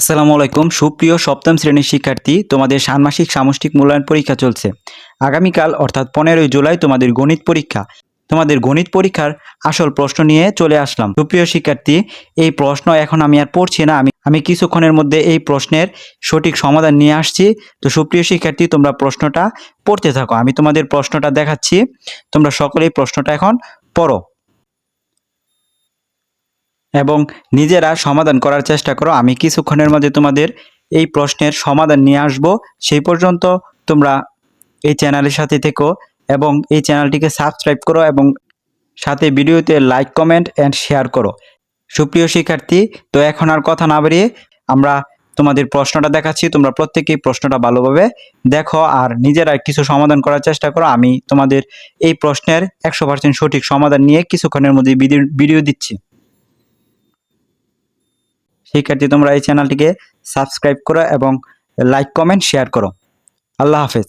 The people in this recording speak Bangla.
আসসালামু আলাইকুম। সুপ্রিয় সপ্তম শ্রেণির শিক্ষার্থী, তোমাদের ষান্মাসিক সামষ্টিক মূল্যায়ন পরীক্ষা চলছে। আগামীকাল, অর্থাৎ পনেরোই জুলাই, তোমাদের গণিত পরীক্ষা। তোমাদের গণিত পরীক্ষার আসল প্রশ্ন নিয়ে চলে আসলাম। সুপ্রিয় শিক্ষার্থী, এই প্রশ্ন এখন আমি আর পড়ছি না, আমি আমি কিছুক্ষণের মধ্যে এই প্রশ্নের সঠিক সমাধান নিয়ে আসছি। তো সুপ্রিয় শিক্ষার্থী, তোমরা প্রশ্নটা পড়তে থাকো। আমি তোমাদের প্রশ্নটা দেখাচ্ছি। তোমরা সকলেই প্রশ্নটা এখন পড়ো। এবং নিজেরা সমাধান করার চেষ্টা করো। আমি কিছুক্ষণের মধ্যে তোমাদের এই প্রশ্নের সমাধান নিয়ে আসব। সেই পর্যন্ত তোমরা এই চ্যানেলের সাথে থেকো এবং এই চ্যানেলটিকে সাবস্ক্রাইব করো এবং সাথে ভিডিওতে লাইক কমেন্ট অ্যান্ড শেয়ার করো। সুপ্রিয় শিক্ষার্থী, তো এখন আর কথা না বাড়িয়ে আমরা তোমাদের প্রশ্নটা দেখাচ্ছি। তোমরা প্রত্যেকেই প্রশ্নটা ভালোভাবে দেখো আর নিজেরা কিছু সমাধান করার চেষ্টা করো। আমি তোমাদের এই প্রশ্নের একশো পার্সেন্ট সঠিক সমাধান নিয়ে কিছুক্ষণের মধ্যে ভিডিও দিচ্ছি। শিক্ষার্থী তোমরা এই চ্যানেলটিকে সাবস্ক্রাইব করো এবং লাইক কমেন্ট শেয়ার করো। আল্লাহ হাফেজ।